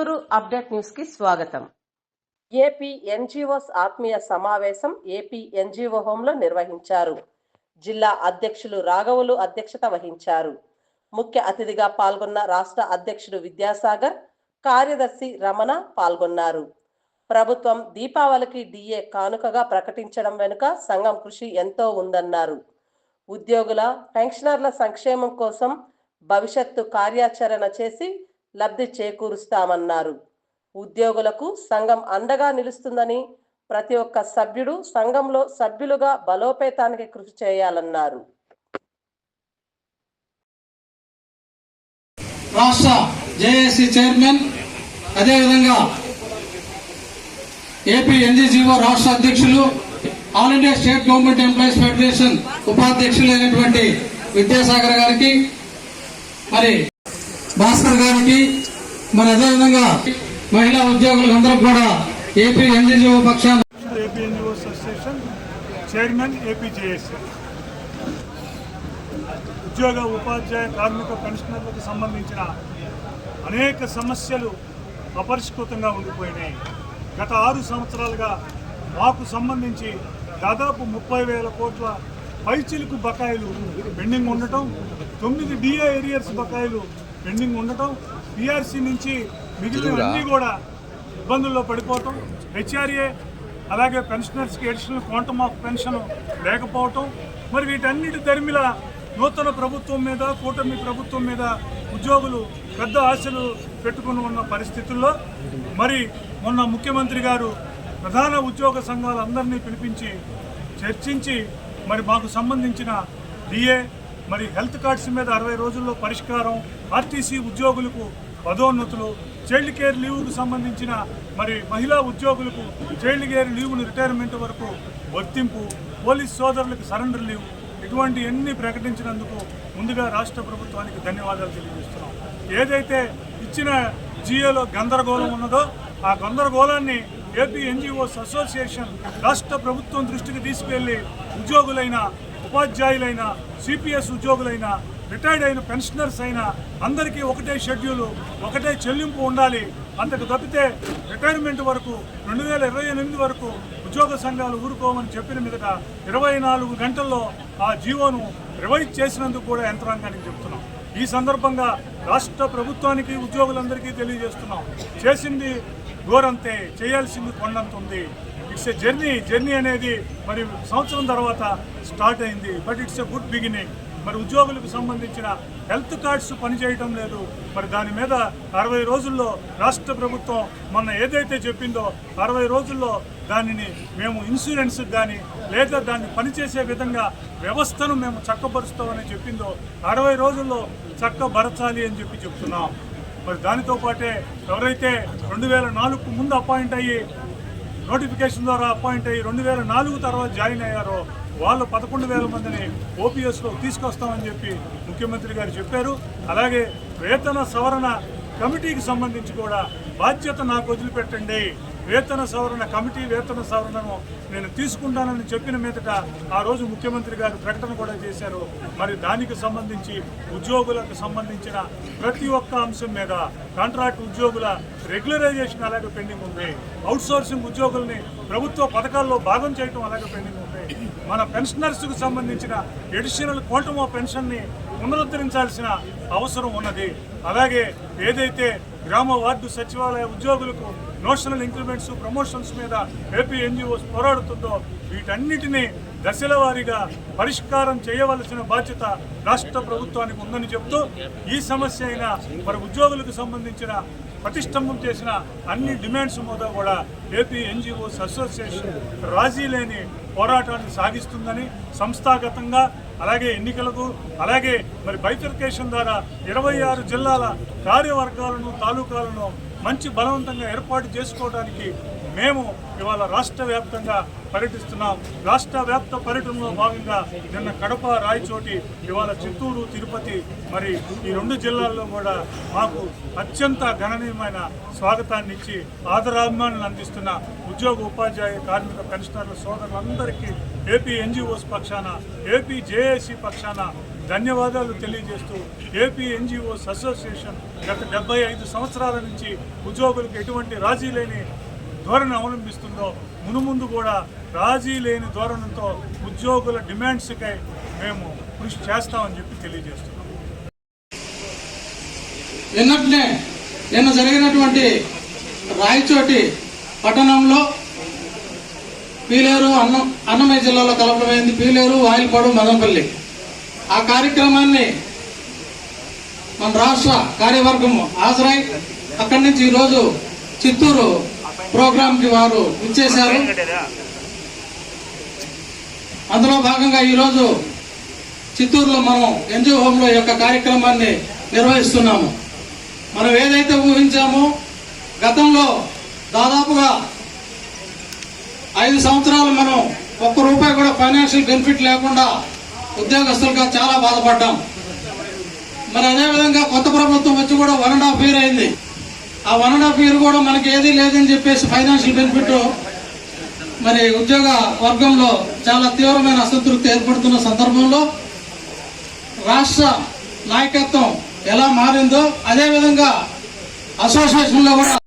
Chittoor update న్యూస్కి స్వాగతం. AP NGOs ఆత్మీయ సమావేశం ఏపీ ఎన్జిఓ హోంలో నిర్వహించారు. జిల్లా అధ్యక్షులు రాఘవులు అధ్యక్షత వహించారు. ముఖ్య అతిథిగా పాల్గొన్న రాష్ట్ర అధ్యక్షుడు విద్యాసాగర్ కార్యదర్శి రమణ పాల్గొన్నారు. ప్రభుత్వం దీపావళికి డిఏ కానుకగా ప్రకటించడం వెనుక సంఘం కృషి ఎంతో ఉందన్నారు. ఉద్యోగుల పెన్షనర్ల సంక్షేమం కోసం భవిష్యత్తు కార్యాచరణ చేసి లబ్ధి చేకూరుస్తామన్నారు. ఉద్యోగులకు సంఘం అండగా నిలుస్తుందని ప్రతి ఒక్క సభ్యుడు సంఘంలో సభ్యులుగా బలోపేతానికి కృషి చేయాలన్నారు. రాష్ట్ర జేఏసీ చైర్మన్ అదేవిధంగా ఏపీ ఎన్జీజీఓ రాష్ట్ర అధ్యక్షులు all India state government employees federation ఉపాధ్యక్షులు అయినటువంటి విద్యాసాగర్ గారికి మరి భాస్కర్ గారికి మరి అదేవిధంగా మహిళా ఉద్యోగులందరూ కూడా ఏపీ ఎన్జీజీఓ పక్షాన AP NGO association chairman APJS ఉద్యోగ ఉపాధ్యాయ కార్మిక పెన్షనర్లకు సంబంధించిన అనేక సమస్యలు అపరిష్కృతంగా ఉండిపోయినాయి. గత ఆరు సంవత్సరాలుగా మాకు సంబంధించి దాదాపు ముప్పై వేల కోట్ల పైచిలుకు బకాయిలు పెండింగ్ ఉండటం తొమ్మిది డిఏ ఏరియర్స్ బకాయిలు పెండింగ్ ఉండటం పిఆర్సీ నుంచి మిగిలిన అన్నీ కూడా ఇబ్బందుల్లో పడిపోవటం హెచ్ఆర్ఏ అలాగే పెన్షనర్స్కి అడిషనల్ క్వాంటమ్ ఆఫ్ పెన్షన్ లేకపోవటం మరి వీటన్నిటి దరిమిల నూతన ప్రభుత్వం మీద కూటమి ప్రభుత్వం మీద ఉద్యోగులు పెద్ద ఆశలు పెట్టుకుని ఉన్న పరిస్థితుల్లో మరి మొన్న ముఖ్యమంత్రి గారు ప్రధాన ఉద్యోగ సంఘాలందరినీ పిలిపించి చర్చించి మరి మాకు సంబంధించిన డిఏ మరి హెల్త్ కార్డ్స్ మీద అరవై రోజుల్లో పరిష్కారం ఆర్టీసీ ఉద్యోగులకు పదోన్నతులు చైల్డ్ కేర్ లీవ్కు సంబంధించిన మరి మహిళా ఉద్యోగులకు చైల్డ్ కేర్ లీవ్ను రిటైర్మెంట్ వరకు వర్తింపు పోలీస్ సోదరులకు సరెండర్ లీవ్ ఇటువంటి అన్ని ప్రకటించినందుకు ముందుగా రాష్ట్ర ప్రభుత్వానికి ధన్యవాదాలు తెలియజేస్తున్నాం. ఏదైతే ఇచ్చిన జియోలో గందరగోళం ఉన్నదో ఆ గందరగోళాన్ని ఏపీ ఎన్జిఓస్ అసోసియేషన్ రాష్ట్ర ప్రభుత్వం దృష్టికి తీసుకెళ్ళి ఉద్యోగులైన ఉపాధ్యాయులైన సిపిఎస్ ఉద్యోగులైన రిటైర్డ్ అయిన పెన్షనర్స్ అయినా అందరికీ ఒకటే షెడ్యూలు ఒకటే చెల్లింపు ఉండాలి. అంతకు తప్పితే రిటైర్మెంట్ వరకు రెండు వేల ఇరవై ఎనిమిది వరకు ఉద్యోగ సంఘాలు ఊరుకోమని చెప్పిన మీదట ఇరవై నాలుగు గంటల్లో ఆ జీవోను రివైజ్ చేసినందుకు కూడా యంత్రాంగానికి చెప్తున్నాం. ఈ సందర్భంగా రాష్ట్ర ప్రభుత్వానికి ఉద్యోగులందరికీ తెలియజేస్తున్నాం. చేసింది గోరంతే చేయాల్సింది కొండంత ఉంది. ఇట్స్ ఎ జర్నీ జర్నీ అనేది మరి సంవత్సరం తర్వాత స్టార్ట్ అయింది. But it's a good beginning. మరి ఉద్యోగులకు సంబంధించిన హెల్త్ కార్డ్స్ పనిచేయటం లేదు. మరి దాని మీద అరవై రోజుల్లో రాష్ట్ర ప్రభుత్వం మొన్న ఏదైతే చెప్పిందో అరవై రోజుల్లో దానిని మేము ఇన్సూరెన్స్ కానీ లేదా దాన్ని పనిచేసే విధంగా వ్యవస్థను మేము చక్కబరుస్తామని చెప్పిందో అరవై రోజుల్లో చక్కబరచాలి అని చెప్పి చెప్తున్నాం. మరి దానితో పాటే ఎవరైతే రెండు వేల నాలుగు ముందు అపాయింట్ అయ్యి నోటిఫికేషన్ ద్వారా అపాయింట్ అయ్యి రెండు వేల నాలుగు తర్వాత జాయిన్ అయ్యారో వాళ్ళు పదకొండు వేల మందిని ఓపీఎస్లో తీసుకొస్తామని చెప్పి ముఖ్యమంత్రి గారు చెప్పారు. అలాగే వేతన సవరణ కమిటీకి సంబంధించి కూడా బాధ్యత నాకు వదిలిపెట్టండి. వేతన సవరణ కమిటీ వేతన సవరణను నేను తీసుకుంటానని చెప్పిన మీదట ఆ రోజు ముఖ్యమంత్రి గారు ప్రకటన కూడా చేశారు. మరి దానికి సంబంధించి ఉద్యోగులకు సంబంధించిన ప్రతి ఒక్క అంశం మీద కాంట్రాక్ట్ ఉద్యోగుల రెగ్యులరైజేషన్ అలాగే పెండింగ్ ఉంది. అవుట్ సోర్సింగ్ ఉద్యోగుల్ని ప్రభుత్వ పథకాల్లో భాగం చేయడం అలాగే పెండింగ్ ఉంది. మన పెన్షనర్స్కు సంబంధించిన ఎడిషనల్ క్వాంటమ్ ఆఫ్ పెన్షన్ని పునరుద్ధరించాల్సిన అవసరం ఉన్నది. అలాగే ఏదైతే గ్రామ వార్డు సచివాలయ ఉద్యోగులకు నోషనల్ ఇంక్రిమెంట్స్ ప్రమోషన్స్ మీద ఏపీ ఎన్జిఓస్ పోరాడుతుందో వీటన్నిటినీ దశల వారీగా పరిష్కారం చేయవలసిన బాధ్యత రాష్ట్ర ప్రభుత్వానికి ఉందని చెప్తూ ఈ సమస్య అయినా మరి ఉద్యోగులకు సంబంధించిన ప్రతిష్టంభం చేసిన అన్ని డిమాండ్స్ మీద కూడా ఏపీ ఎన్జిఓస్ అసోసియేషన్ రాజీ లేని పోరాటాన్ని సాగిస్తుందని సంస్థాగతంగా అలాగే ఎన్నికలకు అలాగే మరి బైఫర్కేషన్ ద్వారా ఇరవై ఆరు జిల్లాల కార్యవర్గాలను తాలూకాలను మంచి బలవంతంగా ఏర్పాటు చేసుకోవడానికి మేము ఇవాళ రాష్ట్ర వ్యాప్తంగా పర్యటిస్తున్నాం. రాష్ట్ర వ్యాప్త పర్యటనలో భాగంగా నిన్న కడప రాయచోటి ఇవాళ చిత్తూరు తిరుపతి మరి ఈ రెండు జిల్లాల్లో కూడా మాకు అత్యంత గణనీయమైన స్వాగతాన్ని ఇచ్చి ఆదరాభిమానులు అందిస్తున్న ఉద్యోగ ఉపాధ్యాయ కార్మిక పెన్షనర్ల సోదరులందరికీ ఏపీ ఎన్జిఓస్ పక్షాన ఏపీ జేఏసీ పక్షాన ధన్యవాదాలు తెలియజేస్తూ ఏపీ ఎన్జిఓస్ అసోసియేషన్ గత డెబ్బై ఐదు సంవత్సరాల నుంచి ఉద్యోగులకు ఎటువంటి రాజీ లేని ధోరణి అవలంబిస్తుందో మునుముందు కూడా రాజీ లేని ధోరణితో ఉద్యోగుల డిమాండ్స్కై మేము కృషి చేస్తామని చెప్పి తెలియజేస్తున్నాం. నిన్నట్నే నిన్న జరిగినటువంటి రాయచోటి పట్టణంలో పీలేరు అన్నం అన్నమయ్య జిల్లాలో కలపడమైంది పీలేరు వాయిల్పాడు మదనపల్లి ఆ కార్యక్రమాన్ని మన రాష్ట్ర కార్యవర్గం హాజరై అక్కడి నుంచి ఈరోజు చిత్తూరు ప్రోగ్రాంకి వారు ఇచ్చేశారు అందులో భాగంగా ఈరోజు చిత్తూరులో మనం ఎన్జిఓ హోమ్లో ఈ యొక్క కార్యక్రమాన్ని నిర్వహిస్తున్నాము. మనం ఏదైతే ఊహించామో గతంలో దాదాపుగా ఐదు సంవత్సరాలు మనం ఒక్క రూపాయి కూడా ఫైనాన్షియల్ బెనిఫిట్ లేకుండా ఉద్యోగస్తులుగా చాలా బాధపడ్డాం. మరి అదేవిధంగా కొత్త ప్రభుత్వం వచ్చి కూడా వన్ అండ్ హాఫ్ ఇయర్ అయింది. ఆ వన్ అండ్ హాఫ్ ఇయర్ కూడా మనకి ఏదీ లేదని చెప్పేసి ఫైనాన్షియల్ బెనిఫిట్ మరి ఉద్యోగ వర్గంలో చాలా తీవ్రమైన అసంతృప్తి ఏర్పడుతున్న సందర్భంలో రాష్ట్ర నాయకత్వం ఎలా మారిందో అదేవిధంగా అసోసియేషన్లో కూడా